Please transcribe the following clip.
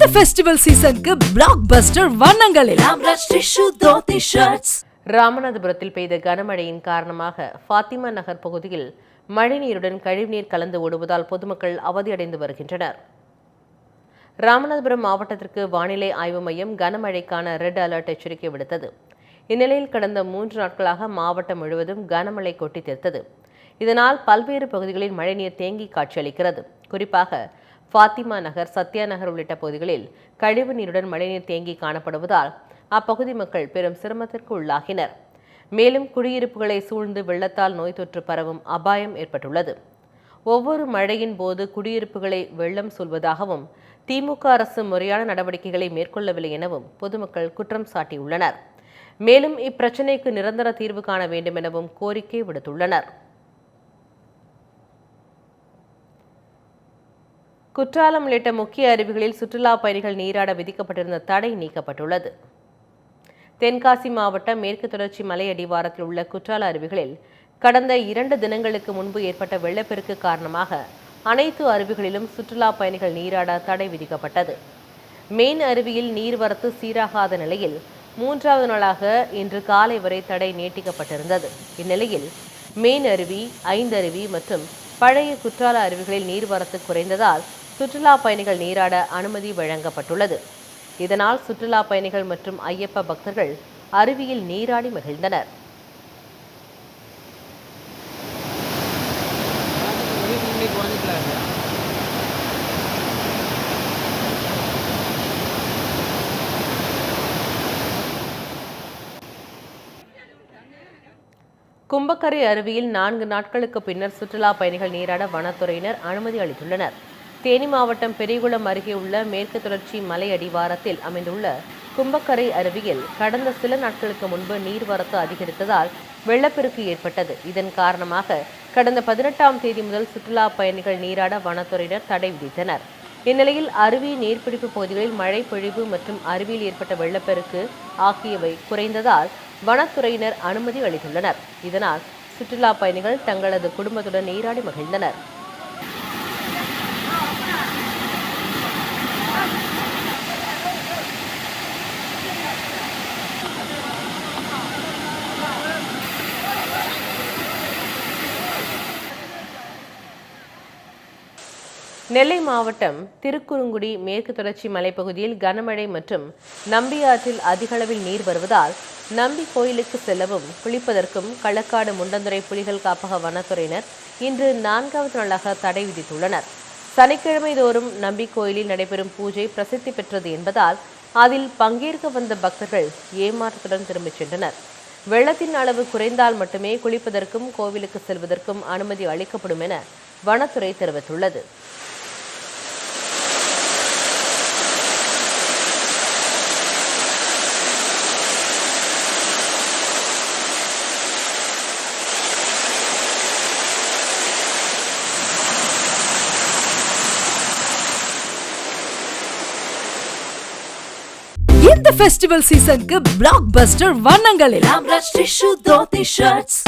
இந்த ஃபெஸ்டிவல் சீசனுக்கு பிளாக் பஸ்டர் வண்ணங்களில் ராமநாதபுரத்தில் பெய்த கனமழையின் காரணமாக ஃபாத்திமா நகர் பகுதியில் மழைநீருடன் கழிவுநீர் கலந்து ஓடுவதால் பொதுமக்கள் அவதியடைந்து வருகின்றனர். ராமநாதபுரம் மாவட்டத்திற்கு வானிலை ஆய்வு மையம் கனமழைக்கான ரெட் அலர்ட் எச்சரிக்கை விடுத்தது. இந்நிலையில் கடந்த மூன்று நாட்களாக மாவட்டம் முழுவதும் கனமழை கொட்டி தீர்த்தது. இதனால் பல்வேறு பகுதிகளில் மழைநீர் தேங்கி காட்சியளிக்கிறது. குறிப்பாக ஃபாத்திமா நகர் சத்யா நகர் உள்ளிட்ட பகுதிகளில் கழிவு நீருடன் மழைநீர் தேங்கி காணப்படுவதால் அப்பகுதி மக்கள் பெரும் சிரமத்திற்கு உள்ளாகினர். மேலும் குடியிருப்புகளை சூழ்ந்து வெள்ளத்தால் நோய் தொற்று பரவும் அபாயம் ஏற்பட்டுள்ளது. ஒவ்வொரு மழையின் போது குடியிருப்புகளை வெள்ளம் சொல்வதாகவும் திமுக அரசு முறையான நடவடிக்கைகளை மேற்கொள்ளவில்லை எனவும் பொதுமக்கள் குற்றம் சாட்டியுள்ளனர். மேலும் இப்பிரச்சினைக்கு நிரந்தர தீர்வு காண வேண்டும் எனவும் கோரிக்கை விடுத்துள்ளனர். குற்றாலம் உள்ளிட்ட முக்கிய அருவிகளில் சுற்றுலா பயணிகள் நீராட விதிக்கப்பட்டிருந்த தடை நீக்கப்பட்டுள்ளது. தென்காசி மாவட்டம் மேற்கு தொடர்ச்சி மலை அடிவாரத்தில் உள்ள குற்றால அருவிகளில் கடந்த இரண்டு தினங்களுக்கு முன்பு ஏற்பட்ட வெள்ளப்பெருக்கு காரணமாக அனைத்து அருவிகளிலும் சுற்றுலா பயணிகள் நீராட தடை விதிக்கப்பட்டது. மெயின் அருவியில் நீர்வரத்து சீராகாத நிலையில் மூன்றாவது நாளாக இன்று காலை வரை தடை நீட்டிக்கப்பட்டிருந்தது. இந்நிலையில் மெயின் அருவி ஐந்தருவி மற்றும் பழைய குற்றால அருவிகளில் நீர்வரத்து குறைந்ததால் சுற்றுலா பயணிகள் நீராட அனுமதி வழங்கப்பட்டுள்ளது. இதனால் சுற்றுலா பயணிகள் மற்றும் ஐயப்ப பக்தர்கள் அருவியில் நீராடி மகிழ்ந்தனர். கும்பக்கரை அருவியில் நான்கு நாட்களுக்கு பின்னர் சுற்றுலா பயணிகள் நீராட வனத்துறையினர் அனுமதி அளித்துள்ளனர். தேனி மாவட்டம் பெரியகுளம் அருகே உள்ள மேற்கு தொடர்ச்சி மலை அடிவாரத்தில் அமைந்துள்ள கும்பக்கரை அருவியில் கடந்த சில நாட்களுக்கு முன்பு நீர்வரத்து அதிகரித்ததால் வெள்ளப்பெருக்கு ஏற்பட்டது. இதன் காரணமாக கடந்த பதினெட்டாம் தேதி முதல் சுற்றுலா பயணிகள் நீராட வனத்துறையினர் தடை விதித்தனர். இந்நிலையில் அருவி நீர்பிடிப்பு பகுதிகளில் மழை பொழிவு மற்றும் அருவியில் ஏற்பட்ட வெள்ளப்பெருக்கு ஆகியவை குறைந்ததால் வனத்துறையினர் அனுமதி அளித்துள்ளனர். இதனால் சுற்றுலா பயணிகள் தங்களது குடும்பத்துடன் நீராடி மகிழ்ந்தனர். நெல்லை மாவட்டம் திருக்குறுங்குடி மேற்கு தொடர்ச்சி மலைப்பகுதியில் கனமழை மற்றும் நம்பியாற்றில் அதிகளவில் நீர் வருவதால் நம்பி கோயிலுக்கு செல்லவும் குளிப்பதற்கும் களக்காடு முண்டந்துறை புலிகள் காப்பக வனத்துறையினர் இன்று நான்காவது நாளாக தடை விதித்துள்ளனர். சனிக்கிழமை தோறும் நம்பி கோயிலில் நடைபெறும் பூஜை பிரசித்தி பெற்றது என்பதால் அதில் பங்கேற்க வந்த பக்தர்கள் ஏமாற்றத்துடன் திரும்பிச் சென்றனர். வெள்ளத்தின் அளவு குறைந்தால் மட்டுமே குளிப்பதற்கும் கோவிலுக்கு செல்வதற்கும் அனுமதி அளிக்கப்படும் என வனத்துறை தெரிவித்துள்ளது. இந்த ஃபெஸ்டிவல் சீசனுக்கு பிளாக் பஸ்டர் வண்ணங்களில் ஆம்ரஷ் ஷர்ட்ஸ்